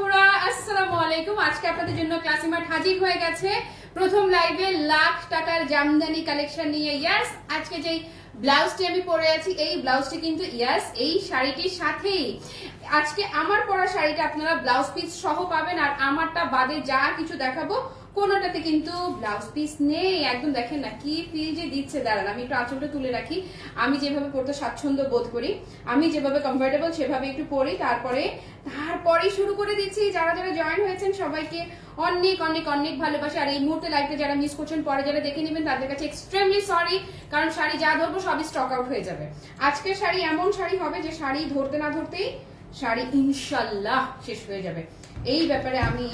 আপুরা আসসালামু আলাইকুম। আজকে আপনাদের জন্য ক্লাসিমার্ট হাজির হয়ে গেছে। প্রথম লাইভে লাখ টাকার জামদানি কালেকশন নিয়ে। ইয়াস আজকে যেই ব্লাউজটি আমি পরে আছি, এই ব্লাউজটি কিন্তু ইয়াস এই শাড়িটির সাথেই। আজকে আমার পরা শাড়িটা আপনারা ব্লাউজ পিস সহ পাবেন, আর আমারটা বাদে যা কিছু দেখাবো কোনোটাতে কিন্তু ব্লাউজ পিস নেই। একদম দেখেন না কি ফিল যে দিচ্ছে। দাঁড়ান, আমি একটু আঁচলটা তুলে রাখি। আমি যেভাবে পড়তে স্বাচ্ছন্দ্য বোধ করি, আমি যেভাবে কমফোর্টেবল সেভাবে একটু পড়ি তারপরে, তারপরেই শুরু করে দিচ্ছি। যারা যারা জয়েন হয়েছেন, সবাইকে অনেক অনেক অনেক ভালোবাসা। আর এই মুহূর্তে লাইফে যারা মিস করছেন, পরে যারা দেখে নেবেন, তাদের কাছে এক্সট্রিমলি সরি কারণ শাড়ি যা ধরবো, সবই স্টক আউট হয়ে যাবে। আজকের শাড়ি এমন শাড়ি হবে যে শাড়ি ধরতে না ধরতেই শাড়ি ইনশাল্লাহ শেষ হয়ে যাবে। এই ব্যাপারে আমি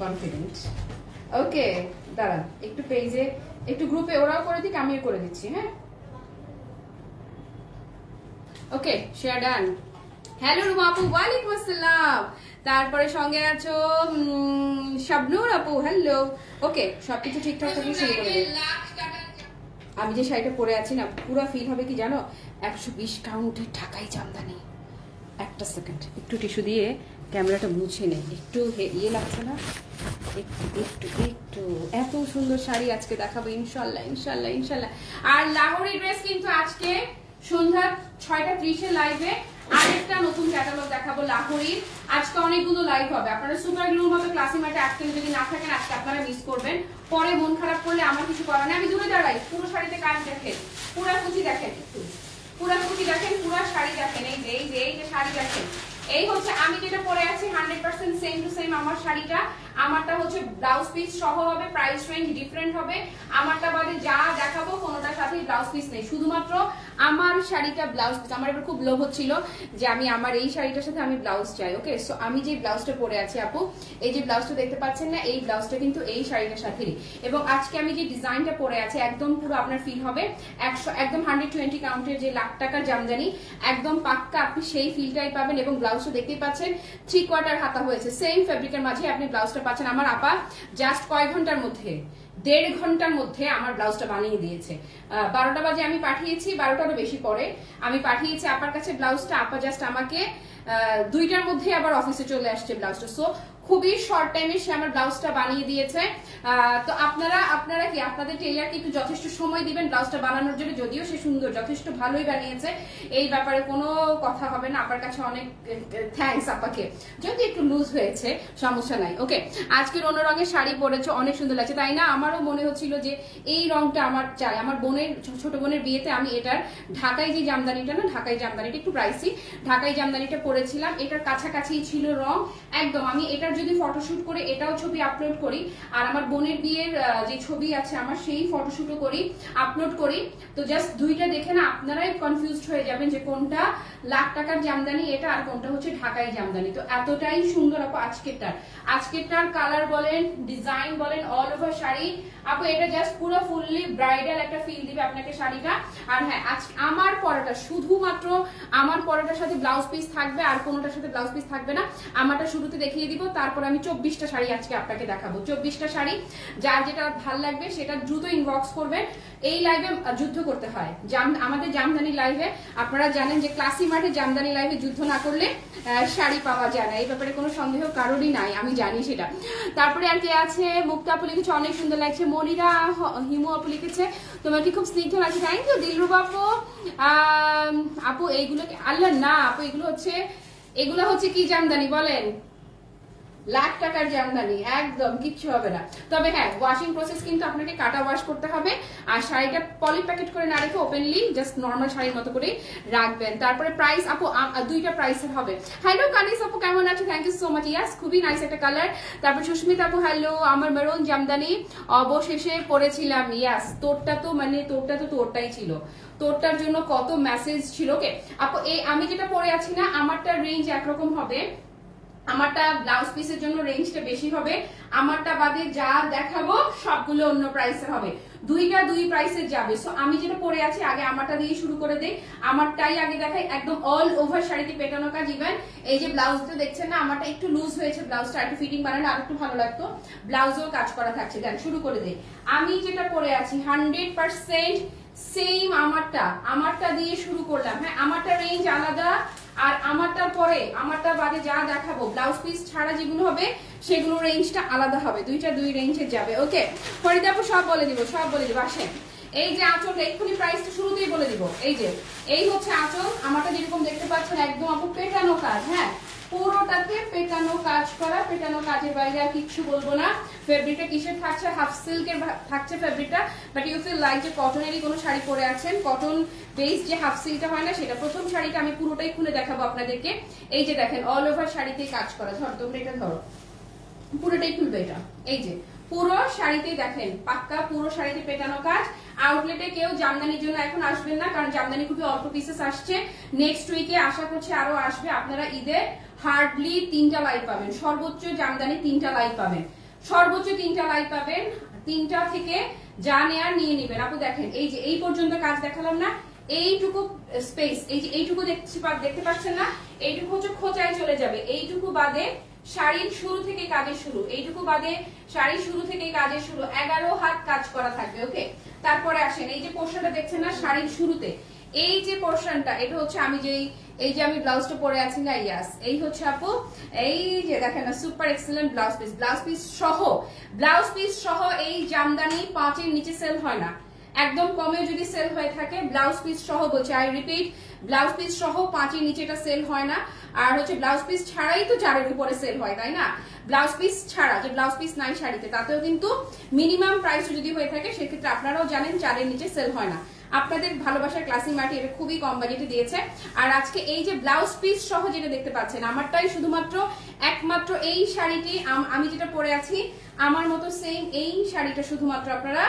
কনফিডেন্ট ওকে দাঁড়ান, একটু পেজে একটু গ্রুপে ওরাও করে দিক, আমিও করে দিচ্ছি হ্যাঁ? Okay share done hello Ruma আপু, ওয়ালাইকুম আসসালাম। তারপরে সঙ্গে আছো শাবনুর আপু হ্যালো ওকে সবকিছু ঠিকঠাক থাকলে শুরু করে। আমি যে শাড়িটা পরে আছি না, পুরো ফিল হবে কি জানো? একশো বিশ কাউন্টের ঢাকাই জামদানি। একটা সেকেন্ড একটু টিস্যু দিয়ে ক্যামেরাটা মুছে নেই। একটু ইয়ে লাগছে না? একটু একটু একটু। এত সুন্দর শাড়ি আজকে দেখাবো, ইনশাল্লাহ ইনশাল্লাহ ইনশাল্লাহ। আর লাহোরি ড্রেস কিন্তু আজকে সন্ধ্যা ছয়টা ত্রিশে লাইভে আরেকটা নতুন ক্যাটালগ দেখাবো লাহোরির আজকে অনেকগুলো লাইভ হবে। আপনারা সুপার গ্লুর মতো ক্লাসি মাঠে আজকে যদি না থাকেন, আজকে আপনারা মিস করবেন। পরে মন খারাপ করলে আমার কিছু করার নেই। আমি দূরে দাঁড়াই। পুরো শাড়িতে কাজ দেখেন। পুরা কুচি দেখেন পুরা কুচি দেখেন, পুরা শাড়ি দেখেন। এই যে এই যে এই যে শাড়ি দেখেন। এই হচ্ছে আমি যেটা পরে আছি hundred percent same to same আমার শাড়িটা। আমারটা হচ্ছে ব্লাউজ পিস সহ হবে প্রাইস রেঞ্জ ডিফারেন্ট হবে। আমারটা বাদে যা দেখাবো কোনোটার সাথে ব্লাউজ পিস নেই। শুধুমাত্র আমার শাড়িটা ব্লাউজ আমার এবার খুব লোভ হচ্ছিল যে আমি আমার এই শাড়িটার সাথে আমি ব্লাউজ চাই ওকে সো আমি যে ব্লাউজটা পরে আছি আপু, এই যে ব্লাউজটা দেখতে পাচ্ছেন না, এই ব্লাউজটা কিন্তু এই শাড়িটার সাথেই। এবং আজকে আমি যে ডিজাইনটা পরে আছি, একদম পুরো আপনার ফিল হবে। একশো একদম হান্ড্রেড টোয়েন্টি কাউন্টের যে লাখ টাকার জামদানি, একদম পাক্কা আপনি সেই ফিলটাই পাবেন এবং ব্লাউজটা দেখতেই পাচ্ছেন থ্রি কোয়ার্টার হাতা হয়েছে। সেম ফেব্রিকের মাঝে আপনি ব্লাউজটা পাচ্ছেন। আমার আপা জাস্ট কয় ঘণ্টার মধ্যে দেড় ঘণ্টার মধ্যে আমার ব্লাউজটা বানিয়ে দিয়েছে। বারোটা বাজে আমি পাঠিয়েছি, বারোটারও বেশি পরে আমি পাঠিয়েছি আপার কাছে ব্লাউজটা, আপা জাস্ট আমাকে দুইটার মধ্যে আবার অফিসে চলে আসছে ব্লাউজটা। সো খুবই শর্ট টাইমে সে আমার ব্লাউজটা বানিয়ে দিয়েছে। তো আপনারা আপনারা কি, আপনাদের টেইলারকে একটু যথেষ্ট সময় দিবেন ব্লাউজটা বানানোর জন্য? যদিও সে সুন্দর, যথেষ্ট ভালোই বানিয়েছে। এই ব্যাপারে কোনো কথা হবে না, আপনার কাছে অনেক থ্যাঙ্কস আপাকে যদি একটু লুজ হয়েছে, সমস্যা নাই। ওকে আজকের অন্য রঙের শাড়ি পরেছে, অনেক সুন্দর লাগছে। তাই না? আমারও মনে হচ্ছিল যে এই রংটা আমার চাই। আমার বোনের ছোট বোনের বিয়েতে আমি এটার ঢাকাই যে জামদানিটা না, ঢাকাই জামদানিটা একটু প্রাইসি ঢাকাই জামদানিটা পরেছিলাম। এটার কাছাকাছি ছিল রং। একদম, আমি এটার যদি ফটোশুট করে এটাও ছবি আপলোড করি, আর আমার বোনের বিয়ের যে ছবি আছে আমার, সেই ফটোশুটও করি আপলোড করি। তো জাস্ট দুইটা দেখে না আপনারাই কনফিউজড হয়ে যাবেন যে কোনটা লাখ টাকার জামদানি এটা আর কোনটা হচ্ছে ঢাকাই জামদানি। তো এতটাই সুন্দর আপু আজকেরটার। আজকেরটার কালার বলেন ডিজাইন বলেন অল ওভার শাড়ি। আপু এটা জাস্ট পুরো ফুললি ব্রাইডাল একটা ফিল দিবে আপনাকে শাড়িটা। আর হ্যাঁ আজ আমার পরাটা শুধুমাত্র আমার পরাটার সাথে ব্লাউজ পিস থাকবে, আর কোনোটার সাথে ব্লাউজ পিস থাকবে না। আমারটা শুরুতে দেখিয়ে দিব তারপর আমি চব্বিশটা শাড়ি আজকে আপনাকে দেখাবো। চব্বিশটা শাড়ি, যার যেটা ভালো লাগবে সেটা দ্রুত ইনবক্স করবেন। এই লাইভে যুদ্ধ করতে হয়। জাম, আমাদের জামদানি লাইভে আপনারা জানেন যে ক্লাসি মাঠে জামদানি লাইভে যুদ্ধ না করলে শাড়ি পাওয়া যায় না। এই ব্যাপারে কোনো সন্দেহ কারোরই নাই, আমি জানি সেটা। তারপরে আর কে আছে? মুক্তা আপু লিখেছে, অনেক সুন্দর লাগছে। মনিরা হিমু আপু লিখেছে তোমাকে খুব স্নিগ্ধ লাগছে? থ্যাংক ইউ দিলরুবা আপু। আপু, এইগুলো আল্লাহ না, আপু, এগুলো হচ্ছে এগুলো হচ্ছে কি জামদানি বলেন? লাখ টাকার জামদানি একদম, কিচ্ছু হবে না। তবে হ্যাঁ ওয়াশিং প্রসেস কিন্তু আপনাকে কাটা ওয়াশ করতে হবে, আর শাড়িটা পলি প্যাকেট করে না রেখে ওপেনলি জাস্ট নর্মাল শাড়ির মতো করে রাখবেন। তারপরে প্রাইস আপু দুইটা প্রাইসের হবে। হ্যালো কানিস আপু, কেমন আছে? Thank you so much yes খুবই নাইস একটা কালার তারপর সুস্মিতা আপু হ্যালো আমার মেরুন জামদানি। অবশেষে পরেছিলাম ইয়াস তোরটা তো মানে তোরটা তো তোরটাই ছিল। তোরটার জন্য কত মেসেজ ছিল ওকে আপু, এই, আমি যেটা পরে আছি না, আমারটা রেঞ্জ একরকম হবে। আমারটা ব্লাউজ পিসের জন্য রেঞ্জটা বেশি হবে। আমারটা বাদে যা দেখাবো, সবগুলো অন্য প্রাইসের হবে। দুইটা দুই প্রাইসের যাবে। সো আমি যেটা পরে আছি, আগে আমারটা দিয়ে শুরু করে দেই। আমারটাই আগে দেখাই, একদম অল ওভার শাড়িতে পেটানো কাজ ইভেন এই যে ব্লাউজটা দেখছেন না, আমারটা একটু লুজ হয়েছে ব্লাউজটা একটু ফিটিং বানালে আর একটু ভালো লাগতো। ব্লাউজও কাজ করা থাকছে। দেন, শুরু করে দেই। আমি যেটা পরে আছি হান্ড্রেড পার্সেন্ট সেম আমারটা। আমারটা দিয়ে শুরু করলাম। হ্যাঁ আমারটা রেঞ্জ আলাদা। আর আমারটার পরে, আমারটার বাদে যা দেখাবো ব্লাউজ পিস ছাড়া যেগুলো হবে, সেগুলো রেঞ্জটা আলাদা হবে। দুইটা দুই রেঞ্জে যাবে। ওকে ফরিদা আপু, সব বলে দিব, সব বলে দিব। আসেন। এই যে আঁচলটা, এক্ষুনি প্রাইসটা শুরুতেই বলে দিব। এই যে, এই হচ্ছে আঁচল। আমারটা যেরকম দেখতে পাচ্ছেন, একদম আপু, পেটানো কাজ হ্যাঁ? পুরোটাতে পেটানো কাজ করা, পেটানো কাজের বাইরে আর কিচ্ছু বলব না। ফেব্রিকটা কিসের থাকছে? হাফ সিল্কের থাকছে ফেব্রিকটা বাট ইউ ফিল লাইক যে কটনেরই কোনো শাড়ি পরে আছেন কটন বেস যে হাফ সিল্কটা হয় না, সেটা প্রথম শাড়িটা আমি পুরোটাই খুলে দেখাবো আপনাদেরকে। এই যে দেখেন অল ওভার শাড়িতে কাজ করা। ধরো, তোমরা এটা ধরো। পুরোটাই খুলবে এটা। এই যে, পুরো শাড়িতে দেখেন, পাক্কা পুরো শাড়িতে পেটানো কাজ। আউটলেটে কেউ জামদানির জন্য এখন আসবেন না, কারণ জামদানি খুবই অল্প পিসেস আসছে। নেক্সট উইকে আশা করছি আরও আসবে। আপনারা ঈদে হার্ডলি তিনটা লাইট পাবেন। সর্বোচ্চ জামদানি তিনটা লাইট পাবেন। সর্বোচ্চ তিনটা লাইট পাবেন, তিনটা থেকে যা নেয়ার নিয়ে নেবেন। আপু দেখেন, এই যে এই পর্যন্ত কাজ দেখালাম না, এইটুকু স্পেস এই যে এইটুকু দেখতে পাচ্ছেন না, এইটুকু হচ্ছে খোঁচায় চলে যাবে। এইটুকু বাদে শাড়ির শুরু থেকে কাজের শুরু, এইটুকু বাদে শাড়ির শুরু থেকে কাজের শুরু, এগারো হাত কাজ করা থাকবে ওকে তারপরে আসেন, এই যে পোর্শনটা দেখছেন না, শাড়ির শুরুতে এই যে পোর্শনটা এটা হচ্ছে আমি যেই, এই যে আমি ব্লাউজটা পরে আছি না ইয়াস এই হচ্ছে আপু, এই যে দেখেন না super excellent blouse piece blouse piece সহ ব্লাউজ পিস সহ এই জামদানি পাঁচের নিচে সেল হয় না। একদম কমে যদি সেল হয়ে থাকে ব্লাউজ পিস সহ বলছে আই রিপিট ব্লাউজ পিস সহ পাঁচের নিচে এটা সেল হয় না। আর হচ্ছে ব্লাউজ পিস ছাড়াই তো চারের উপরে সেল হয়, তাই না? ব্লাউজ পিস ছাড়া, যে ব্লাউজ পিস নাই শাড়িতে, তাতেও কিন্তু মিনিমাম প্রাইস যদি হয়ে থাকে, সেক্ষেত্রে আপনারাও জানেন চারের নিচে সেল হয় না। আপনাদের ভালোবাসার ক্লাসি মাটি এটা খুবই কম বাজেটে দিয়েছে। আর আজকে এই যে ব্লাউজ পিস সহ যেটা দেখতে পাচ্ছেন, আমারটাই শুধুমাত্র একমাত্র এই শাড়িটি। আম- যেটা পরে আছি, আমার মতো সেম এই শাড়িটা শুধুমাত্র আপনারা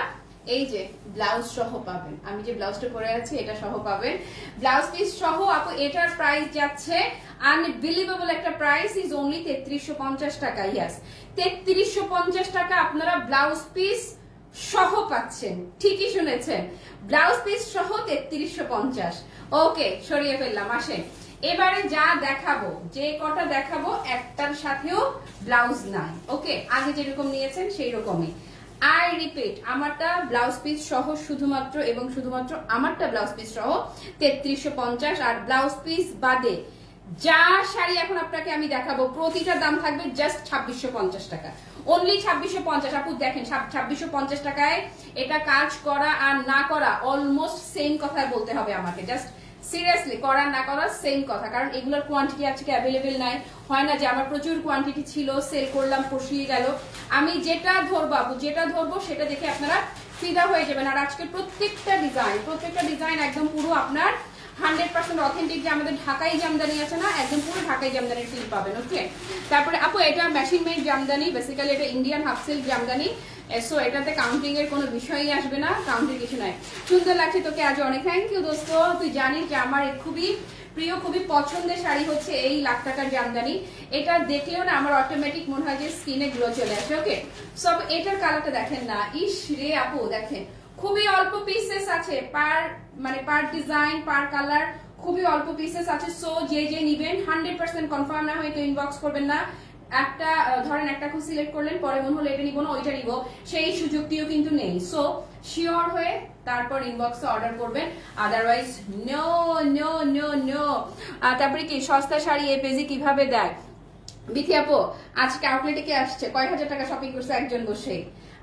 এই যে ব্লাউজ সহ পাবেন। আমি যে ব্লাউজটা পরে আছি, এটা সহ পাবেন। ব্লাউজ পিস সহ আপু, এটার প্রাইস যাচ্ছে আনবিলিভেবল একটা প্রাইস ইজ অনলি তেত্রিশশো পঞ্চাশ টাকা ইয়াস তেত্রিশশো পঞ্চাশ টাকা আপনারা ব্লাউজ পিস সহ পাচ্ছেন। ঠিকই শুনেছেন। ব্লাউজ পিস সহ তেত্রিশশো পঞ্চাশ। ওকে, সরিয়ে ফেললাম, আসেন। এবারে যা দেখাবো, যে কটা দেখাবো, একটার সাথেও ব্লাউজ নাই। ওকে, আগে যেরকম নিয়েছেন সেই রকমই আই রিপিট, আমারটা ব্লাউজ পিস সহ শুধুমাত্র এবং শুধুমাত্র আমারটা ব্লাউজ পিস সহ তেত্রিশশো পঞ্চাশ। আর ব্লাউজ পিস বাদে যা শাড়ি এখন আপনাকে আমি দেখাবো প্রতিটার দাম থাকবে জাস্ট ছাব্বিশশো পঞ্চাশ টাকা। অনলি ছাব্বিশশো পঞ্চাশ। আপু, দেখেন ছাব্বিশশো পঞ্চাশ টাকায় এটা কাজ করা আর না করা অলমোস্ট সেম কথাই বলতে হবে আমাকে। জাস্ট সিরিয়াসলি করা না করা সেম কথা। কারণ এগুলোর কোয়ান্টিটি আজকে অ্যাভেলেবেল নাই। হয় না যে আমার প্রচুর কোয়ান্টিটি ছিল সেল করলাম পশিয়ে গেল। আমি যেটা ধরবো আপু, যেটা ধরবো সেটা দেখে আপনারা ফিদা হয়ে যাবেন। আর আজকে প্রত্যেকটা ডিজাইন প্রত্যেকটা ডিজাইন একদম পুরো আপনার হান্ড্রেড পার্সেন্ট অথেন্টিক যে আমাদের ঢাকাই জামদানি আছে না, একদম পুরো ঢাকাই জামদানির ফিল পাবেন ওকে তারপরে, আপু, এটা মেশিন মেড জামদানি বেসিক্যালি এটা Indian half silk Jamdani so এটাতে কাউন্টিং এর কোনো বিষয়ই আসবে না কাউন্টিং কিছু নাই। সুন্দর লাগছে তোকে আজ অনেক। থ্যাংক ইউ দোস্ত। তুই জানিস যে আমার খুবই প্রিয়, খুবই পছন্দের শাড়ি হচ্ছে এই লাখ টাকার জামদানি এটা দেখলেও না আমার অটোমেটিক মনে হয় যে স্কিনে গ্লো চলে আসে ওকে সব এটার কালারটা দেখেন না। ইস রে, আপু, দেখেন। খুবই অল্প পিসেস আছে। পার মানে পার ডিজাইন পার কালার খুবই অল্প পিসেস আছে। সো যে যে নিবেন হান্ড্রেড পার্সেন্ট কনফার্ম না হয়তো ইনবক্স করবেন না। একটা ধরেন একটা খুব সিলেক্ট করলেন, পরে মনে হলো এটা নিবো না, ওইটা নিবো। সেই সুযোগটিও কিন্তু নেই। সো শিওর হয়ে তারপর ইনবক্সে অর্ডার করবেন। Otherwise no no no no তারপরে কি, সস্তা শাড়ি, এই পেজে কীভাবে দেয়? বিথি আপু, আজকে আউটলেটে কে আসছে? কয় হাজার টাকা শপিং করছে একজন বসে?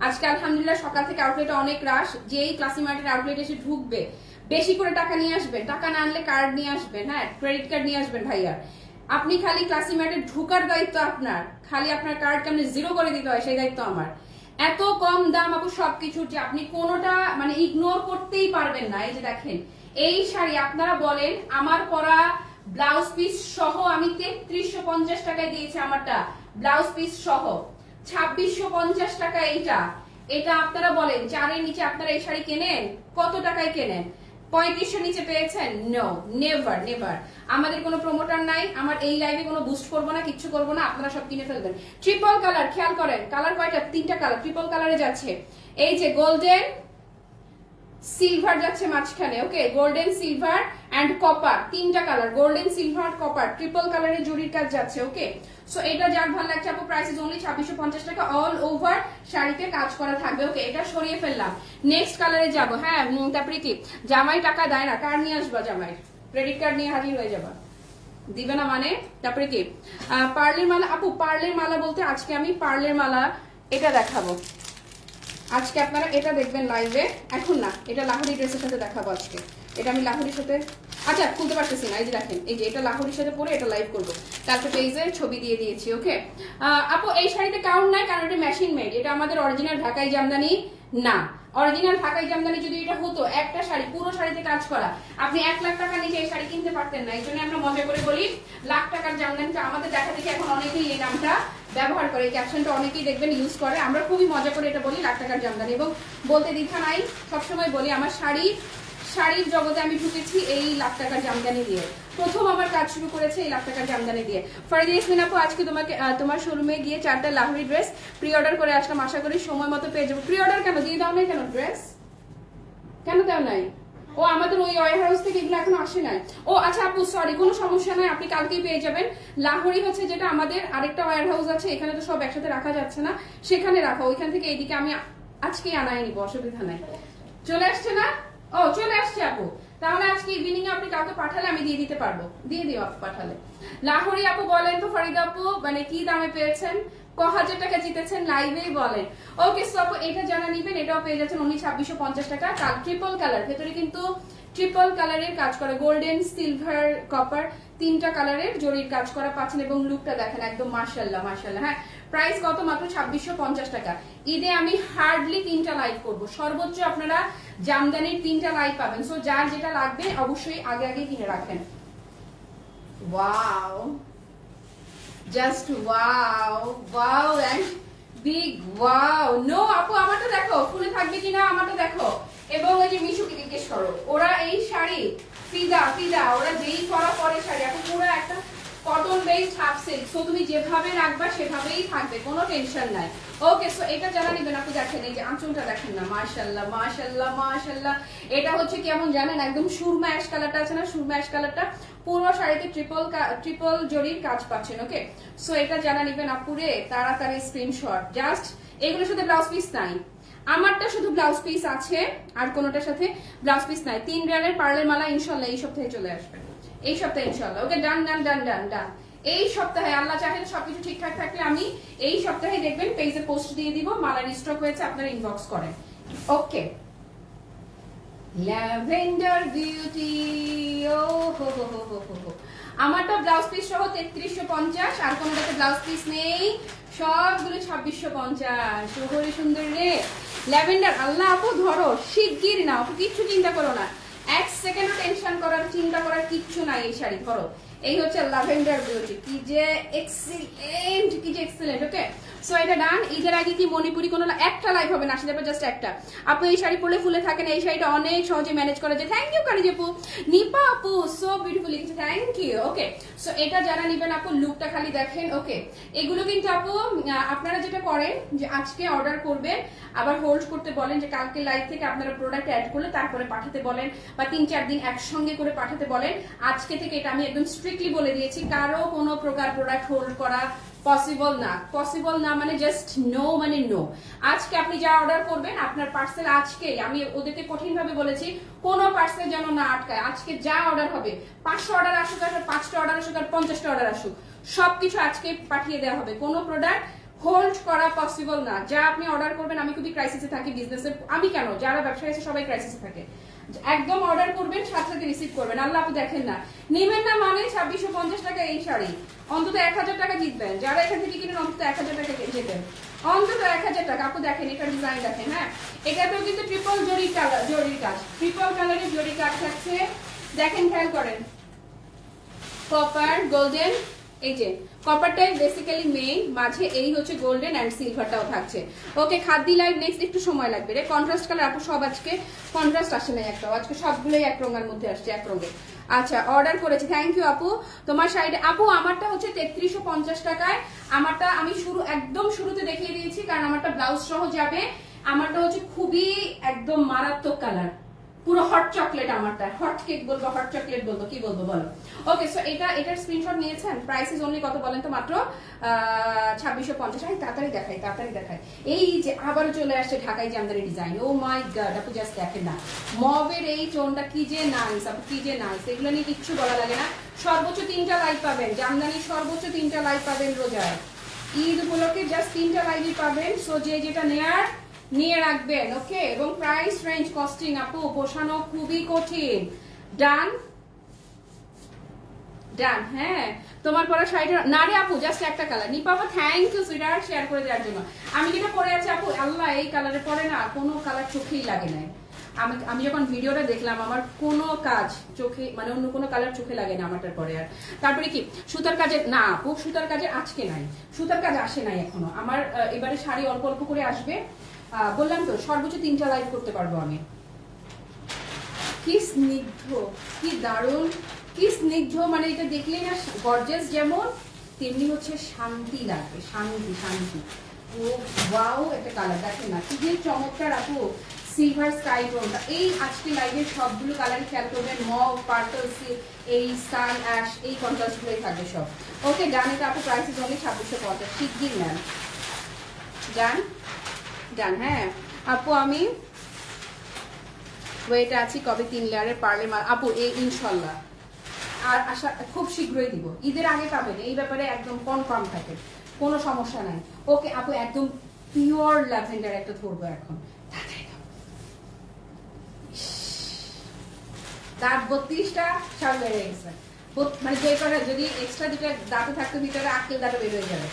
আজকে আলহামদুলিল্লাহ সকাল থেকে আউটলেটে অনেক রাশ যেই ক্লাসি মার্টের আউটলেট এসে ঢুকবে, বেশি করে টাকা নিয়ে আসবেন। টাকা না আনলে কার্ড নিয়ে আসবেন হ্যাঁ ক্রেডিট কার্ড নিয়ে আসবেন ভাইয়া। আপনি খালি ক্লাসি মার্টে ঢুকার দায়িত্ব আপনার। খালি আপনার কার্ড কেমন জিরো করে দিতে হয়, সেই দায়িত্ব আমার। এত কম দাম আপু সবকিছুর যে আপনি কোনোটা মানে ইগনোর করতেই পারবেন না। এই যে দেখেন, এই শাড়ি আপনারা বলেন, আমার পরা ব্লাউজ পিস সহ আমি তেত্রিশশো পঞ্চাশ টাকায় দিয়েছি আমারটা। ব্লাউজ পিস সহ। ছাব্বিশশো পঞ্চাশ টাকা এইটা। এটা আপনারা বলেন, চারের নিচে আপনারা এই শাড়ি কেনেন? কত টাকায় কেনেন? পঁয়ত্রিশশো নিচে পেয়েছেন? নো নেভার নেভার আমাদের কোনো প্রমোটার নাই, আমার এই লাইভে কোনো বুস্ট করব না, কিচ্ছু করব না, আপনারা সব কিনে ফেলবেন। ট্রিপল কালার খেয়াল করেন কালার কয়টা? তিনটা কালার ট্রিপল কালারে যাচ্ছে। এই যে গোল্ডেন সিলভার যাচ্ছে মাঝখানে okay golden silver and copper তিনটা colour golden silver copper triple কালারের জরির কাজ যাচ্ছে ওকে সো এটা যার ভালো লাগছে আপু প্রাইস ইজ অনলি ছাব্বিশশো পঞ্চাশ টাকা অল ওভার শাড়িতে কাজ করা থাকবে ওকে এটা সরিয়ে ফেললাম। নেক্সট কালারে যাব হ্যাঁ তারপরে কি জামাই টাকা দেয় না, কার নিয়ে আসবা জামাই? ক্রেডিট কার্ড নিয়ে হাজির হয়ে যাবা। দিবে না মানে? তারপরে কি পার্লের মালা, আপু, পার্লের মালা বলতে আজকে আমি পার্লের মালা, এটা দেখাবো। আজকে আপনারা এটা দেখবেন লাইভে এখন না, এটা লাহোরি ড্রেসের সাথে দেখাবো আজকে। এটা আমি লাহোরির সাথে আচ্ছা খুলতে পারতেছি না, এই যে দেখেন, এই যে এটা লাহোরির সাথে পরে এটা লাইভ করব। কালকে পেজে ছবি দিয়ে দিয়েছি ওকে আপু, এই শাড়িতে কাউন্ট নাই, কারণ এটা মেশিন মেড এটা আমাদের অরিজিনাল ঢাকাই জামদানি না। অরিজিনাল ঢাকাই জামদানি যদি এটা হতো, একটা শাড়ি, পুরো শাড়িতে কাজ করা, আপনি এক লাখ টাকা নিচে এই শাড়ি কিনতে পারতেন না। এই জন্য আমরা মজা করে বলি, লাখ টাকার জামদানিটা আমাদের দেখা দেখি এখন অনেকেই এই নামটা ব্যবহার করে, এই ক্যাপশনটা অনেকেই দেখবেন ইউজ করে। আমরা খুবই মজা করে এটা বলি, লাখ টাকার জামদানি। এবং বলতে দ্বিধা নাই, সবসময় বলি, আমার শাড়ি শাড়ির জগতে আমি ঢুকেছি, এই লাখ টাকার জামদানি দিয়ে। প্রথম আমার কাজ শুরু করেছে এই লাখ টাকার জামদানি দিয়ে। ফরিদা ইসমিন আপু আজকে তোমাকে তোমার শোরুমে গিয়ে চারটা লাহোরি ড্রেস প্রি অর্ডার করে আসলাম। আশা করি সময় মতো পেয়ে যাব। প্রি অর্ডার কেন? দিয়ে দাও নাই কেন ড্রেস কেন দাও নাই? ও আমাদের ওই ওয়ার হাউস থেকে এগুলো এখন আসে নাই। ও আচ্ছা আপু সরি কোনো সমস্যা নাই, আপনি কালকেই পেয়ে যাবেন। লাহোরি হচ্ছে যেটা আমাদের আরেকটা ওয়ার হাউস আছে, এখানে তো সব একসাথে রাখা যাচ্ছে না। সেখানে রাখা, ওইখান থেকে এইদিকে আমি আজকেই আনাই নিব অসুবিধা নাই চলে আসছে না? ও, চলে আসছে আপু। তাহলে আজকে ইভিনিং আপনি কাউকে পাঠালে আমি দিয়ে দিতে পারব। দিয়ে দিও আপু পাঠালে। লাহোরি আপু বলেন তো, ফরিদা আপু মানে কি দামে পেয়েছেন? ক হাজার টাকা জিতেছেন লাইভেই বলেন। ওকে সো আপু, এটা জানা নিবেন, এটাও পেয়ে যাচ্ছেন উনি ছাব্বিশশো পঞ্চাশ টাকা। ট্রিপল কালার ভেতরে কিন্তু ট্রিপল কালারের কাজ করে গোল্ডেন সিলভার কপার তিনটা কালারের জরির কাজ করা পাচ্ছেন এবং লুকটা দেখেন একদম মার্শাল্লাহ মার্শাল্লাহ হ্যাঁ প্রাইস কত মাত্র? ছাব্বিশশো পঞ্চাশ টাকা। ঈদে আমি হার্ডলি তিনটা লাইভ করব। সর্বোচ্চ আপনারা জামদানির তিনটা লাইভ পাবেন। সো যার যেটা লাগবে, অবশ্যই আগে আগে কিনে রাখেন। Wow just wow wow and big wow no আপু, আমারটা দেখো। ফুলে থাকবে কিনা, আমারটা দেখো। এবং ওই যে মিশুকে জিজ্ঞেস করো, ওরা এই শাড়ি, ফিদা ফিদা, ওরা যেই পরা পরে শাড়ি, আপু, পুরো একটা cotton based half silk so তুমি যেভাবে রাখবা, সেভাবেই থাকবে। কোনো টেনশন নাই। ওকে সো এটা যারা নেবেন, আপনি দেখেন, এই যে আঁচলটা দেখেন না। মাশাল্লাহ মাশাল্লাহ মাশাল্লাহ এটা হচ্ছে কেমন জানেন, একদম সুরমা অ্যাশ কালারটা আছে না? সুরমা অ্যাশ কালারটা পুরো শাড়িতে ট্রিপল ট্রিপল জরির কাজ পাচ্ছেন ওকে সো এটা জানা নেবেন, আপুরে, তাড়াতাড়ি স্ক্রিনশট জাস্ট এগুলোর সাথে ব্লাউজ পিস নাই। আমারটা শুধু ব্লাউজ পিস আছে, আর কোনোটার সাথে ব্লাউজ পিস নাই। তিন রিয়ালের পার্লের মালা ইনশাল্লাহ এই সপ্তাহে চলে আসবে। এই সপ্তাহে ইনশাল্লাহ ওকে ডান ডান ডান ডান ডান এই সপ্তাহে আল্লাহ চাহেন সবকিছু ঠিকঠাক থাকলে আমি এই সপ্তাহে দেখবেন পেজে পোস্ট দিয়ে দিব, মালার স্টক হয়েছে, আপনারা ইনবক্স করেন। ওকে। ল্যাভেন্ডার বিউটি ও হো হো হো হো হো আমারটা ব্লাউজ পিস সহ তেত্রিশশো পঞ্চাশ, আর কোনোটাতে ব্লাউজ পিস নেই। সবগুলো ছাব্বিশশো পঞ্চাশ। সুন্দর রে। ল্যাভেন্ডার আল্লাহ আপু, ধরো, শিগগির না আপু, কিচ্ছু চিন্তা করো না। এক সেকেন্ডও টেনশন করার, চিন্তা করার কিচ্ছু নাই এই শাড়ি, ধরো। এই হচ্ছে ল্যাভেন্ডার বিউটি কি যে এক্সিলেন্ট কি যে এক্সিলেন্ট ওকে সো এটা ডান ঈদের আগে কি মণিপুরি কোনো একটা লাইভ হবে না? আসলে জাস্ট একটা। আপু, এই শাড়ি পরলে ফুলে থাকেন এই শাড়িটা অনেক সহজে ম্যানেজ করা যায়। থ্যাংক ইউ কারি আপু। নিপা আপু সো বিউটিফুল লিখেছে। থ্যাংক ইউ ওকে সো এটা যারা নিবেন আপু লুকটা খালি দেখেন ওকে এগুলো কিন্তু আপু আপনারা যেটা করেন, যে আজকে অর্ডার করবেন, আবার হোল্ড করতে বলেন যে কালকে লাইভ থেকে আপনারা প্রোডাক্ট অ্যাড করলে তারপরে পাঠাতে বলেন, বা তিন চার দিন একসঙ্গে করে পাঠাতে বলেন। আজকে থেকে এটা আমি একদম স্ট্রিক্টলি বলে দিয়েছি, কারও কোনো প্রকার প্রোডাক্ট হোল্ড করা পসিবল না। পসিবল না মানে জাস্ট নো মানে নো আজকে আপনি যা অর্ডার করবেন, আপনার পার্সেল আজকে আমি ওদেরকে কঠিন ভাবে বলেছি, কোনো পার্সেল যেন না আটকায়। আজকে যা অর্ডার হবে পাঁচশো অর্ডার আসুক, আর পাঁচটা অর্ডার আসুক, আর পঞ্চাশটা অর্ডার আসুক, সবকিছু আজকে পাঠিয়ে দেওয়া হবে। কোনো প্রোডাক্ট হোল্ড করা পসিবল না। যা আপনি অর্ডার করবেন, আমি খুবই ক্রাইসিসে থাকি বিজনেসে আমি কেন? যারা ব্যবসায়ী আছে, সবাই ক্রাইসিসে থাকে। একদম অর্ডার করবেন, সাথে সাথে রিসিভ করবেন। আল্লাহ আপনি দেখেন না। নেবেন না মানে ছাব্বিশশো পঞ্চাশ টাকা এই শাড়ি। অন্তত এক হাজার টাকা জিতবেন। যারা এখান থেকে কিনেন, অন্তত এক হাজার টাকা জেতেন। অন্তত এক হাজার টাকা। আপু দেখেন এটা ডিজাইন দেখেন হ্যাঁ? এটাতেও কিন্তু ট্রিপল জরি কালার জরির কাজ। ট্রিপল কালারের জরি কাজ থাকছে। দেখেন, খেয়াল করেন। কপার গোল্ডেন এই যে কপারটাই বেসিক্যালি মেইন মাঝে এই হচ্ছে গোল্ডেন অ্যান্ড সিলভারটাও থাকছে। ওকে খাদ্যি লাইভ নেক্সট একটু সময় লাগবে রে। কন্ট্রাস্ট কালার আপু সব আজকে কন্ট্রাস্ট আসে নাই একটাও। আজকে সবগুলোই এক রঙের মধ্যে আসছে, এক রঙে। আচ্ছা অর্ডার করেছি। থ্যাংক ইউ আপু। তোমার সাইডে আপু, আমারটা হচ্ছে তেত্রিশশো পঞ্চাশ টাকায়। আমারটা আমি শুরু, একদম শুরুতে দেখিয়ে দিয়েছি, কারণ আমারটা ব্লাউজ সহ যাবে। আমারটা হচ্ছে খুবই একদম মারাত্মক কালার পুরো হট চকলেট আমারটা। হট কেক বলব হট চকলেট বলব, কি বলব বলো। ওকে সো এটা, এটার স্ক্রিনশট নিয়েছেন? প্রাইস ইজ অনলি কত বলেন তো মাত্র? ছাব্বিশশো পঞ্চাশ। আই তাড়াতাড়ি দেখাই তাড়াতাড়ি দেখাই। এই যে আবার চলে আসছে Dhakai Jamdani design oh my god আপু জাস্ট দেখেন না। মবের এই টোনটা কি যে নাইস আপু, কি যে নাইস এগুলো নিয়ে কিচ্ছু বলা লাগে না। সর্বোচ্চ তিনটা লাইভ পাবেন। জামদানির সর্বোচ্চ তিনটা লাইভ পাবেন রোজায়। ঈদ উপলক্ষে জাস্ট তিনটা লাইভই পাবেন। সো যে যেটা নেয়ার নিয়ে রাখবেন, ওকে? এবং প্রাইস রেঞ্জ কস্টিং আপু পোষানো খুবই কঠিন। ডান ডান হ্যাঁ। তোমার পরা শাড়িটা, না রে আপু জাস্ট একটা কালার নিপাপা থ্যাংক ইউ সুইটার শেয়ার করে দেওয়ার জন্য। আমি যেটা পরে আছি আপু, আল্লাহ, এই কালারে পরে না, কোনো কালার চোখেই লাগে নাই। আমি আমি যখন ভিডিওটা দেখলাম, আমার কোনো কাজ চোখে মানে অন্য কোনো কালার চোখে লাগে না আমারটার পরে আর। তারপরে কি, সুতার কাজে, না আপু, সুতার কাজে আজকে নাই। সুতার কাজ আসে নাই এখনও। আমার এবারে শাড়ি অল্প অল্প করে আসবে। বললাম তো, সর্বোচ্চ তিনটা লাইভ করতে পারব আমি। কি স্নিগ্ধ, কি দারুণ, কি স্নিগ্ধ মানে এটা দেখলেই না গর্জেস যেমন, তেমনি হচ্ছে শান্তি লাগবে, শান্তি শান্তি। ও ওয়াও একটা কালার দেখেন না, কি যে চমৎকার আপু সিলভার স্কাই টোনটা এই আজকে লাইভের সবগুলো কালার খেয়াল করবেন মগ পার্পল এই স্কাই অ্যাশ এই কন্ট্রাস্টগুলোই থাকবে সব। ওকে জানি তো আপু প্রাইস অনলি ছাব্বিশশো পঞ্চাশ। শিগগির ম্যাম জান জান হ্যাঁ। আপু, আমি ওয়েটে আছি কবে তিন লেয়ারের পারলে আপু এই ইনশাল্লাহ আর আশা, খুব শীঘ্রই দিব। ঈদের আগে পাবেন। এই ব্যাপারে একদম কনফার্ম থাকে। কোনো সমস্যা নাই। ওকে, আপু, একদম পিওর ল্যাভেন্ডার একটা ধরবো এখন। দাঁত বত্রিশটা সব বেড়ে গেছে। মানে যে কটা যদি এক্সট্রা দুটো দাঁতে থাকতো ভিতরে আক্কেল দাঁতে বের হয়ে যাবে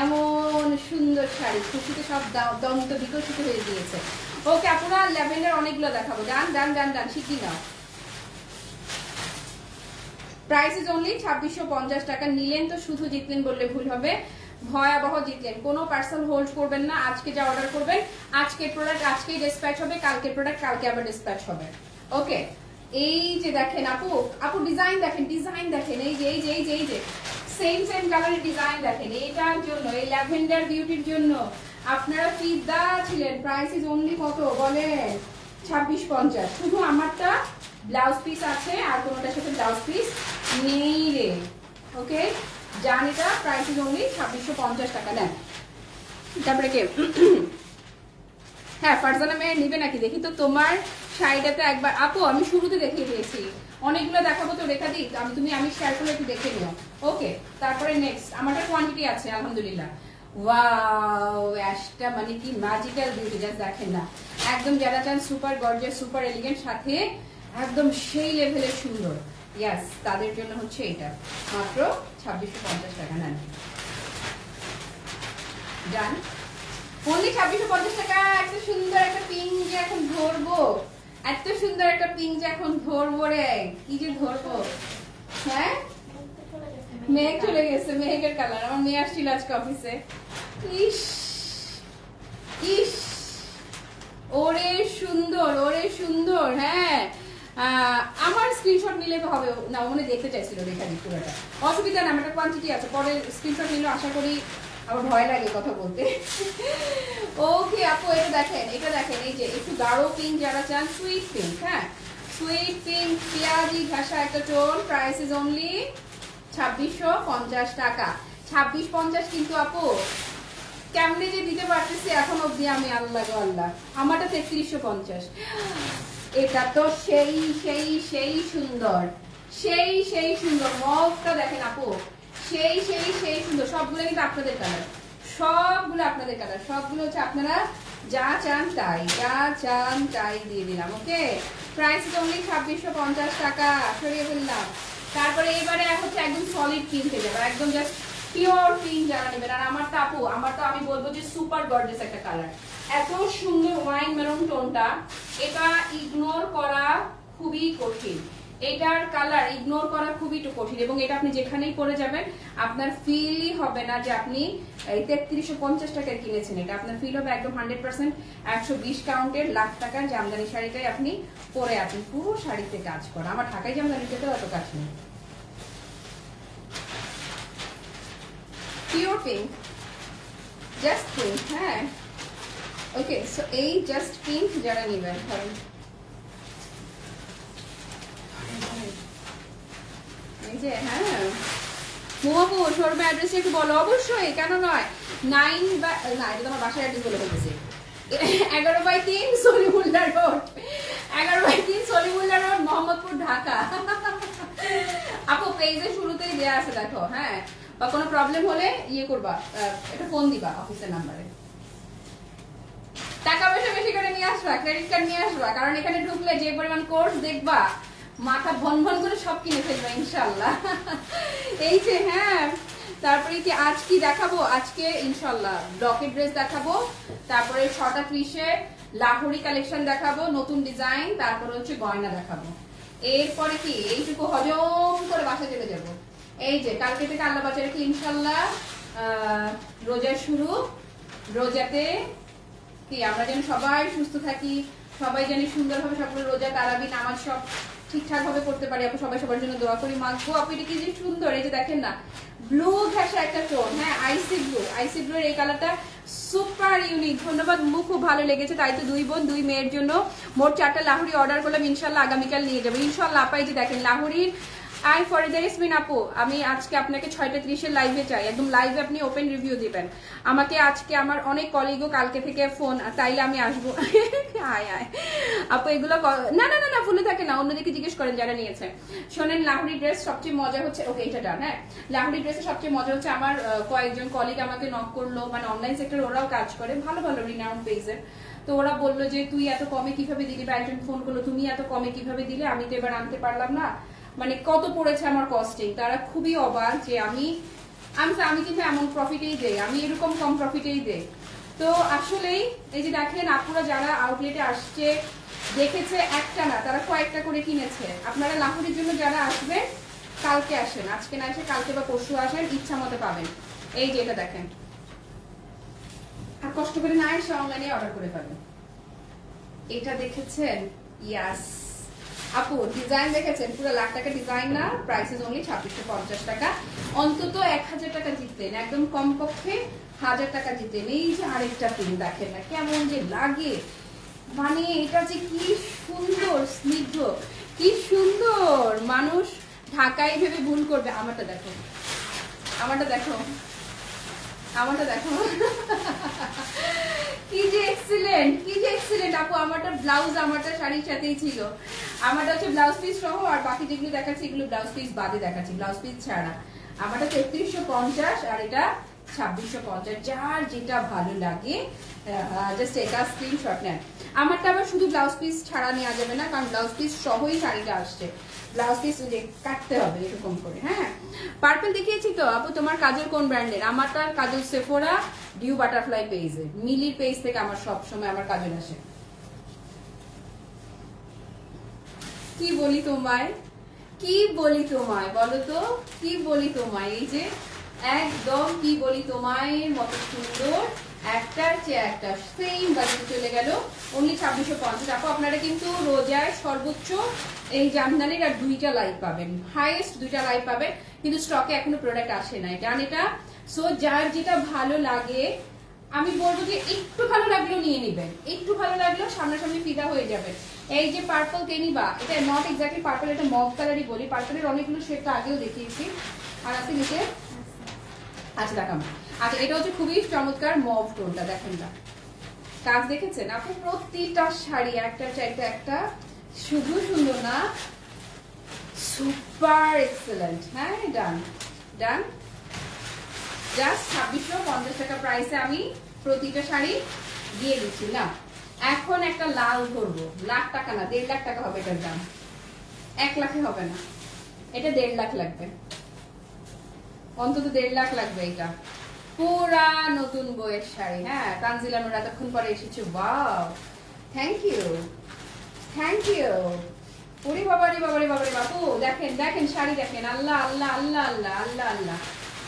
এমন সুন্দর শাড়ি, খুশিতে সব দন্ত বিকশিত হয়ে গিয়েছে। ওকে আপনারা ল্যাভেন্ডার অনেকগুলো দেখাবো। ডান ডান ডান ডান, শিখি নাও। প্রাইস ইজ অনলি ছাব্বিশশো পঞ্চাশ টাকা। নিলেন তো শুধু জিতলেন বললে ভুল হবে। ভয়াবহ জিতলেন। কোনো পার্সেল হোল্ড করবেন না। আজকে যা অর্ডার করবেন, আজকের প্রোডাক্ট আজকেই ডিসপ্যাচ হবে। কালকের প্রোডাক্ট কালকে আবার ডিসপ্যাচ হবে। ওকে, এই যে দেখেন আপু আপু ডিজাইন দেখেন ডিজাইন দেখেন। এই এই যে এই যে এই যে। সেম সেম কালারের ডিজাইন দেখেন, এইটার জন্য, এই ল্যাভেন্ডার বিউটির জন্য আপনারা ফিদা ছিলেন প্রাইস ইজ অনলি কত? বলেন ছাব্বিশ পঞ্চাশ। শুধু আমারটা ব্লাউজ পিস আছে, আর কোনোটার সাথে ব্লাউজ পিস নেই রে। ওকে? জান এটা প্রাইস ইজ অনলি ছাব্বিশশো পঞ্চাশ টাকা, নেন। তারপরে কে? হ্যাঁ ফারজানা মেয়ে নিবে নাকি? দেখি তো তোমার শাড়িটাতে একবার আপু, আমি শুরুতে দেখিয়ে দিয়েছি। অনেকগুলো দেখাবো তো, রেখা দিই আমি তুমি আমি শেয়ার করে একটু দেখে নিও। ওকে তারপরে নেক্সট আমারটা কোয়ান্টিটি আছে, আলহামদুলিল্লাহ। ওয়াও অ্যাশটা মানে কি দেখেন না। একদম সুপার সুপার এলিগেন্ট সাথে একদম সেই লেভেলের সুন্দর। ইয়াস তাদের জন্য হচ্ছে মাত্র ছাব্বিশশো পঞ্চাশ টাকা, নেন। ডান ছাব্বিশশো পঞ্চাশ টাকা এত সুন্দর একটা পিঙ্ক যে এখন ধরবো। এত সুন্দর একটা পিঙ্ক যে এখন ধরবো রে। কি যে ধরবো? হ্যাঁ? মেঘ চলে গেছে, মেঘের কালার আমার মেয়ে আসছিল আজকে অফিসে ইস ইস। ওরে সুন্দর ওরে সুন্দর হ্যাঁ। আমার স্ক্রিনশট নিলে তো হবে, না মনে দেখতে চাইছিল রেখা পুরোটা। অসুবিধা না, আমার কোয়ান্টিটি আছে। পরে স্ক্রিনশট নিলে, আশা করি আমার ভয় লাগে কথা বলতে। ওকে আপু, এটা দেখেন এটা দেখেন, এই যে একটু গাঢ় পিঙ্ক যারা চান সুইট পিঙ্ক হ্যাঁ? সুইট পিঙ্ক পেঁয়াজি ঘাসা একটা টোন প্রাইস ইজ অনলি ছাব্বিশশো পঞ্চাশ টাকা। ছাব্বিশ পঞ্চাশ কিন্তু আপু, কেমনে যে দিতে পারতেছি এখন অবধি আমি আল্লাহ গো আল্লাহ। আমারটা তেত্রিশশো পঞ্চাশ। এটা তো সেই সেই সেই সুন্দর, সেই সেই সুন্দর। মগটা দেখেন আপু সেই সেই সেই সুন্দর। সবগুলো কিন্তু আপনাদের কালার সবগুলো আপনাদের কালার সবগুলো হচ্ছে আপনারা যা চান তাই, যা চান তাই দিয়ে দিলাম ওকে প্রাইস অনলি ছাব্বিশশো পঞ্চাশ টাকা, সরিয়ে ফেললাম। তারপরে এবারে হচ্ছে একদম সলিড কিনতে যাবে, একদম জাস্ট পিওর পিঙ্ক যারা নেবেন। আর আমার তো আপু, আমার তো আমি বলব যে সুপার গর্জেস একটা কালার এত সুন্দর ওয়াইন মেরুন টোনটা এটা ইগনোর করা খুবই কঠিন। এটার কালার ইগনোর করা খুবই একটু কঠিন এবং এটা আপনি যেখানেই পরে যাবেন, আপনার ফিলই হবে না যে আপনি, এই তেত্রিশশো পঞ্চাশ টাকায় কিনেছেন এটা। আপনার ফিল হবে একদম হান্ড্রেড পার্সেন্ট একশো বিশ কাউন্টের লাখ টাকার জামদানি শাড়িটাই আপনি পরে আছেন। পুরো শাড়িতে কাজ করা। আমার ঢাকায় জামদানিতে তো অত কাজ নেই। পিওর পিঙ্ক জাস্ট পিঙ্ক হ্যাঁ। ওকে সো এই জাস্ট পিঙ্ক যারা নেবেন, ধরেন যে হ্যাঁ। মোমাবু শোরুমে অ্যাড্রেসটা একটু বলো। অবশ্যই, কেন নয়? নাইন বা, না, এটা তো আমার বাসার অ্যাড্রেস বলে ফেলেছি। এগারো বাই তিন সলিমুল্লা রোড। এগারো বাই তিন সলিমুল্লা রোড, মোহাম্মদপুর, ঢাকা। আপু পেজে শুরুতেই দেয়া আছে, দেখো হ্যাঁ। বা কোনো প্রবলেম হলে ইয়ে করবা একটা ফোন দিবা অফিসের নাম্বারে টাকা পয়সা বেশি করে নিয়ে আসবা ক্রেডিট কার্ড নিয়ে আসবা, কারণ এখানে ঢুকলে যে পরিমাণ কোর্স দেখবা মাথা ভন ভন করে সব কিনে ফেলবা ইনশাল্লাহ এই যে হ্যাঁ তারপরে কি আজ কি দেখাবো? আজকে ইনশাল্লাহ ব্লকের ড্রেস দেখাবো, তারপরে ছটা ত্রিশে লাহোরি কালেকশন দেখাবো, নতুন ডিজাইন তারপরে হচ্ছে গয়না দেখাবো। এরপরে কি, এইটুকু হজম করে বাসা চলে যাব। এই যে, কালকে থেকে আল্লাহ বাজারে কি ইনশাল্লাহ রোজার শুরু। রোজাতে কি, আমরা যেন সবাই সুস্থ থাকি, সবাই যেন সুন্দরভাবে সবগুলো রোজা, তারাবি, নামাজ সব ঠিকঠাক ভাবে করতে পারি, আপু, সবাই সবার জন্য দোয়া করি। মাখবো আপু, এটা কি যে সুন্দর, এই যে দেখেন না ব্লু ঘাসা একটা টোন হ্যাঁ আইসি ব্লু আইসি ব্লু এর এই কালারটা সুপার ইউনিক ধন্যবাদ মুখ খুব ভালো লেগেছে, তাই তো দুই বোন, দুই মেয়ের জন্য। মোট চারটা লাহুরি অর্ডার করলাম, ইনশাল্লাহ আগামীকাল নিয়ে যাব। ইনশাল্লাহ আপাই যে দেখেন লাহুরির দ্যার ইস মিন আপু, আমি আজকে আপনাকে ছয়টা ত্রিশের লাইভে চাই। একদম লাইভে আপনি ওপেন রিভিউ দিবেন। আমাকে আজকে আমার অনেক কলিগও কালকে থেকে ফোন তাইলে আমি আসব। আয় আয় আপু, এগুলো না না না না, ভুলে থাকে না, অন্যদিকে জিজ্ঞেস করেন যারা নিয়েছে। শোনেন লাহুরি ড্রেস সবচেয়ে মজা হচ্ছে, ওকে, এটা ডান হ্যাঁ? লাহুরি ড্রেসের সবচেয়ে মজা হচ্ছে আমার কয়েকজন কলিগ আমাকে নক করল। মানে অনলাইন সেক্টর ওরাও কাজ করে, ভালো ভালো রিনাউন্ড পেজের তো ওরা বলল যে, তুই এত কমে কীভাবে দিলি বা একজন ফোন করল? তুমি এত কমে কীভাবে দিলে? আমি তো এবার আনতে পারলাম না। মানে কত পড়েছে আমার কস্টিং তারা খুবই অবাক যে আমি আমি আমি কিন্তু এমন প্রফিটেই দেই, আমি এরকম কম প্রফিটেই দেই। তো আসলেই, এই যে দেখেন, আপুরা যারা আউটলেটে আসছে, দেখেছে একটা না, তারা কয়েকটা করে কিনেছে। আপনারা লাহুরির জন্য যারা আসবেন, কালকে আসেন। আজকে না এসে কালকে বা পরশু আসেন, ইচ্ছা মতো পাবেন। এই যে এটা দেখেন। আর কষ্ট করে না এসে অনলাইনে অর্ডার করে পাবেন। এটা দেখেছেন? ইয়াস আপু ডিজাইন দেখেছেন? পুরো লাখ টাকা ডিজাইন না প্রাইস ইজ অনলি ছাব্বিশশো পঞ্চাশ টাকা। অন্তত এক হাজার টাকা জিততেন একদম কমপক্ষে হাজার টাকা জিতেন এই যে আরেকটা পিন দেখেন না, কেমন যে লাগে। মানে এটা যে কি সুন্দর, স্নিগ্ধ, কি সুন্দর। মানুষ ঢাকায় ভেবে ভুল করবে। আমারটা দেখো আমারটা দেখো। আমারটা দেখো। কি যে এক্সিলেন্ট কি যে এক্সিলেন্ট আপু, আমারটা ব্লাউজ আমারটা শাড়ির সাথেই ছিল। আমারটা হচ্ছে ব্লাউজ পিস সহ, আর বাকি যেগুলো দেখাচ্ছি, এগুলো ব্লাউজ পিস বাদে দেখাচ্ছি ব্লাউজ পিস ছাড়া। আমারটা তেত্রিশশো পঞ্চাশ, আর এটা ছাব্বিশশো পঞ্চাশ, যার যেটা ভালো লাগে জাস্ট এটা স্ক্রিনশট নেন। আমারটা আবার শুধু ব্লাউজ পিস ছাড়া নেওয়া যাবে না, কারণ ব্লাউজ পিস সহই শাড়িটা আসছে। ব্লাউজ পিস যে কাটতে হবে এরকম করে হ্যাঁ? পার্পল দেখিয়েছি তো, আপু, তোমার কাজল কোন ব্র্যান্ডের আমারটা কাজল সেফোরা ডিউ বাটারফ্লাই মিলির পেজ থেকে আমার আমার কাজল আসে। কি বলি তোমায়? কি বলি তোমায়, বলো তো? কি বলি তোমায়? এই যে একদম কি বলি তোমায়, মতো সুন্দর একটার চেয়ে একটা সেম বাজেটে চলে গেল। অনলি ছাব্বিশশো পঞ্চাশ। আপু আপনারা কিন্তু রোজায় সর্বোচ্চ এই জামদানির আর দুইটা লাইভ পাবেন। হাইয়েস্ট দুইটা লাইভ পাবেন কিন্তু স্টকে এখনও প্রোডাক্ট আসে নাই। কারণ এটা? সো যার যেটা ভালো লাগে আমি বলব যে একটু ভালো লাগলেও নিয়ে নেবেন। একটু ভালো লাগলেও সামনাসামনি ফিদা হয়ে যাবে। এই যে পার্পল কে নিবা এটা নট এক্স্যাক্টলি পার্পল এটা মগ কালারই বলি। পার্পলের অনেকগুলো শেড তো আগেও দেখিয়েছি। আর আছে নিচে? আচ্ছা দেখাম আচ্ছা এটা হচ্ছে খুবই চমৎকার মভ টোনটা, দেখেন না। কাজ দেখেছেন? আপনি প্রতিটা শাড়ি, একটা চাইতে একটা, শুধু সুন্দর না, সুপার এক্সেলেন্ট। হ্যাঁ ডান ডান। জাস্ট ছাব্বিশশো পঞ্চাশ টাকা প্রাইসে আমি প্রতিটা শাড়ি দিয়ে দিচ্ছি। না, এখন একটা লাল ধরবো। লাখ টাকা না, দেড় লাখ টাকা হবে এটার দাম। এক লাখে হবে না। এটা দেড় লাখ লাগবে। অন্তত দেড় লাখ লাগবে এটা। পুরা নতুন বইয়ের শাড়ি। হ্যাঁ তানজিলা নুর এতক্ষণ পরে এসেছে। Wow thank you thank you ওরে বাবারে বাবারে বাবারে বাপু দেখেন দেখেন শাড়ি, দেখেন। আল্লাহ আল্লাহ আল্লাহ আল্লাহ আল্লাহ আল্লাহ।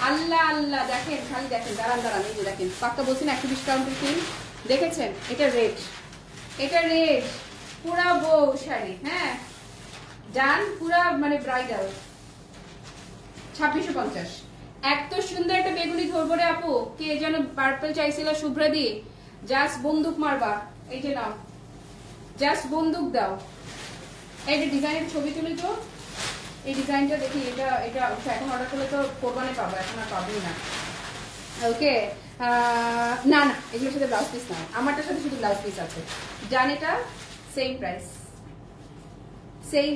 আল্লাহ আল্লাহ, দেখেন খালি দেখেন। দাঁড়ান দাঁড়ান, এই যে দেখেন। পাক্কা বলছেন একশো বিশ কাউন্টের কিন দেখেছেন? এটা রেড এটা রেড পুরা বউ শাড়ি হ্যাঁ। ডান, পুরা মানে ব্রাইডাল ছাব্বিশশো পঞ্চাশ। এত সুন্দর একটা বেগুনি ধরবো রে আপু, কে যেন পার্পল চাইছিল শুভ্রা দি জাস্ট বন্দুক মারবা, এই যে নাও। জাস্ট বন্দুক দাও। এই যে ডিজাইনের ছবি তুলে তো, এই ডিজাইনটা দেখি, এটা এটা এখন অর্ডার করলে তো কোরবানে পাবো, এখন আর পাবোই না। ওকে না না, এগুলোর সাথে ব্লাউজ পিস না। আমারটার সাথে শুধু ব্লাউজ পিস আছে। জান এটা সেম প্রাইস সেম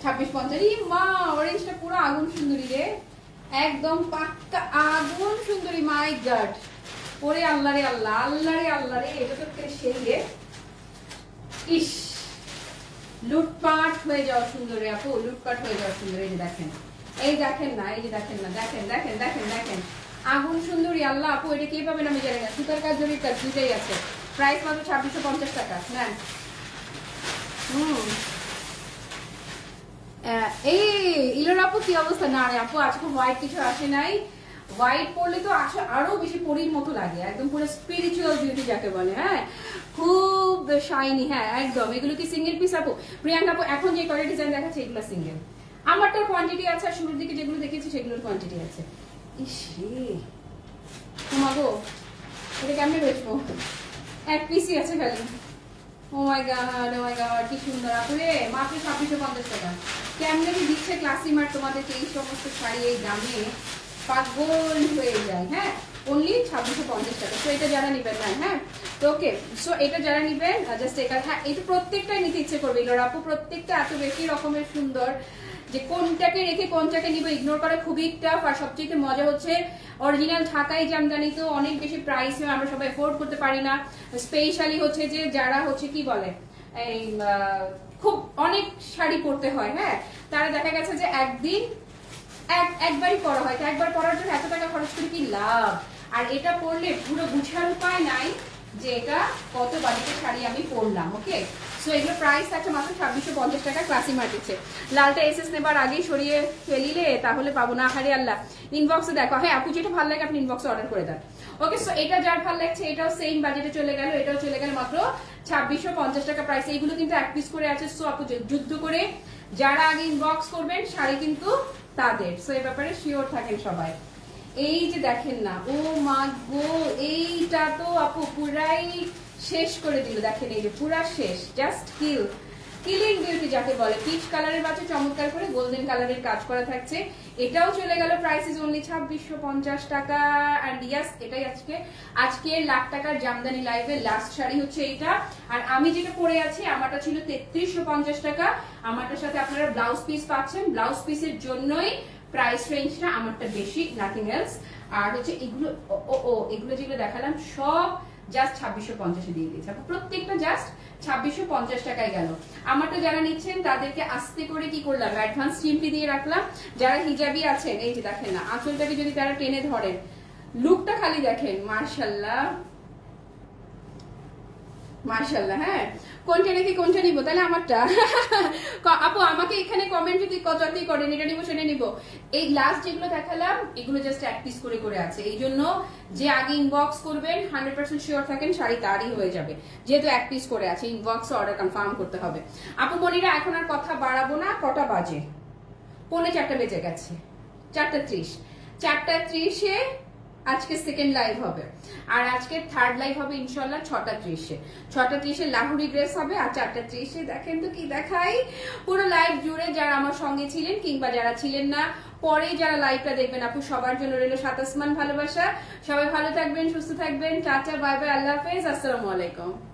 ছাব্বিশ পঞ্চাশ। ই মা অরেঞ্জটা পুরো আগুন সুন্দরী রে। একদম পাক্কা আগুন সুন্দরী মাই গড ওরে আল্লাহ রে আল্লাহ আল্লাহ রে আল্লাহ রে, এটা তো সেই রে। ইস, লুটপাট হয়ে যাওয়া সুন্দরী আপু, লুটপাট হয়ে যাওয়া সুন্দরী, এই যে দেখেন। এই দেখেন না, এই যে দেখেন না, দেখেন দেখেন দেখেন দেখেন। আগুন সুন্দরী, আল্লাহ আপু, এটা কে পাবেন আমি জানি না। সুতার কাজ জরির কাজ দুটাই আছে। প্রাইস মাত্র ছাব্বিশশো পঞ্চাশ টাকা, নেন। হুম। এই ইলোর আপু, কি অবস্থা? না রে আপু, আজকে হোয়াইট কিছু আসে নাই। হোয়াইট পরলে তো আসলে আরও বেশি পরীর মতো লাগে। একদম পুরো স্পিরিচুয়াল বিউটি যাকে বলে হ্যাঁ? খুব শাইনি হ্যাঁ একদম। এগুলো কি সিঙ্গেল পিস আপু? প্রিয়াঙ্কা আপু, এখন যে কয়টা ডিজাইন দেখাচ্ছে, এগুলো সিঙ্গেল আমারটার কোয়ান্টিটি আছে আর শুরুর দিকে যেগুলো দেখেছি সেগুলোর কোয়ান্টিটি আছে। ইসে তোমাগো, এটা কেমনে বেচবো? এক পিসই আছে খালি। ও মাই গড কি সুন্দর। মাত্র পঞ্চাশ টাকা। দিচ্ছে ক্লাসিমার হয়ে যায় হ্যাঁ? অনলি ছাব্বিশশো পঞ্চাশ টাকা। এটা যারা হ্যাঁ? ওকে সো এটা যারা জাস্ট হ্যাঁ প্রত্যেকটাই নিতে ইচ্ছে করবে। এগুলোর আপু প্রত্যেকটা এত বেশি রকমের সুন্দর। যে কোনটাকে রেখে কোনটাকে নিব ইগনোর করা খুবই টাফ আর সবচেয়ে মজা হচ্ছে অরিজিনাল ঢাকাই জামদানি তো অনেক বেশি প্রাইস আমরা সবাই এফোর্ড করতে পারি না। স্পেশালি হচ্ছে যে যারা হচ্ছে কি বলে, এই খুব অনেক শাড়ি পরতে হয় হ্যাঁ? তারা দেখা গেছে যে একদিন এক, একবারই পরা হয়। তো একবার পরার জন্য এত টাকা খরচ করে কি লাভ? আর এটা পরলে পুরো বুঝার উপায় নাই যে এটা কত বাজেটের শাড়ি আমি পরলাম ওকে সো এগুলো প্রাইস থাকছে মাত্র ছাব্বিশশো পঞ্চাশ টাকা ক্লাসি মার্কেটে লালটা এসএস নেবার আগেই সরিয়ে ফেলিলে তাহলে পাবো না। হারে আল্লাহ। ইনবক্সে দেখো। হ্যাঁ আপু, যেটা ভালো লাগে আপনি ইনবক্সে অর্ডার করে দেন। ওকে সো এটা যার ভালো লাগছে, এটাও সেম বাজেটে চলে গেল। এটাও চলে গেল মাত্র ছাব্বিশশো পঞ্চাশ টাকা প্রাইস এইগুলো কিন্তু এক পিস করে আছে। সো আপু যুদ্ধ করে যারা আগে ইনবক্স করবেন, শাড়ি কিন্তু তাদের। সো এই ব্যাপারে শিওর থাকেন সবাই। এই যে দেখেন না, ও মা গো, এইটা তো আপু পুরাই শেষ করে দিল। দেখেন এই যে পুরা শেষ জাস্ট কিল কিলিং বিউটি যাকে বলে পিচ কালারের বাচ্চা চমৎকার করে গোল্ডেন কালারের কাজ করা থাকছে। এটাও চলে গেল প্রাইস ইজ অনলি ছাব্বিশশো পঞ্চাশ টাকা। অ্যান্ড ইয়াস এটাই আজকে আজকে লাখ টাকার জামদানি লাইভে লাস্ট শাড়ি হচ্ছে এইটা। আর আমি যেটা পরে আছি, আমারটা ছিল তেত্রিশশো পঞ্চাশ টাকা। আমারটার সাথে আপনারা ব্লাউজ পিস পাচ্ছেন। ব্লাউজ পিসের জন্যই প্রাইস রেঞ্জটা আমারটা বেশি নাথিং এলস আর হচ্ছে এগুলো ও ও, এগুলো যেগুলো দেখালাম, সব জাস্ট ছাব্বিশশো পঞ্চাশে দিয়ে দিয়েছে। প্রত্যেকটা জাস্ট ছাব্বিশশো পঞ্চাশ টাকায় গেল। আমার তো যারা নিচ্ছেন, তাদেরকে আস্তে করে কি করলাম অ্যাডভান্স চিমটি দিয়ে রাখলাম। যারা হিজাবি আছেন, এই যে দেখেন না, আঁচলটাকে যদি তারা টেনে ধরেন লুকটা খালি দেখেন মার্শাল্লাহ মার্শাল্লাহ হ্যাঁ। কোনটা রেখে কোনটা নিব? তাহলে আমারটা। আপু, আমাকে এখানে কমেন্ট যদি কতটি করেন, এটা নিব সেটা নিব। এই লাস্ট যেগুলো দেখালাম, এগুলো জাস্ট এক পিস করে করে আছে। এই জন্য যে আগে ইনবক্স করবেন হান্ড্রেড পার্সেন্ট শিওর থাকেন, শাড়ি তারই হয়ে যাবে। যেহেতু এক পিস করে আছে ইনবক্সে অর্ডার কনফার্ম করতে হবে। আপু, মনিরা, এখন আর কথা বাড়াবো না। কটা বাজে? পৌনে চারটা বেজে গেছে। চারটা ত্রিশ। চারটা ত্রিশে আজকে সেকেন্ড লাইভ হবে। আর আজকে থার্ড লাইভ হবে ইনশাল্লাহ ছটা ত্রিশে। ছটা ত্রিশে লাহুরি ড্রেস হবে আর চারটা ত্রিশে দেখেন তো কি দেখাই। পুরো লাইভ জুড়ে যারা আমার সঙ্গে ছিলেন কিংবা যারা ছিলেন না পরে যারা লাইভটা দেখবেন আপু, সবার জন্য রইল সাতাসমান ভালোবাসা। সবাই ভালো থাকবেন, সুস্থ থাকবেন। টাটা বাই বাই আল্লাহ হাফেজ, আসসালামু আলাইকুম।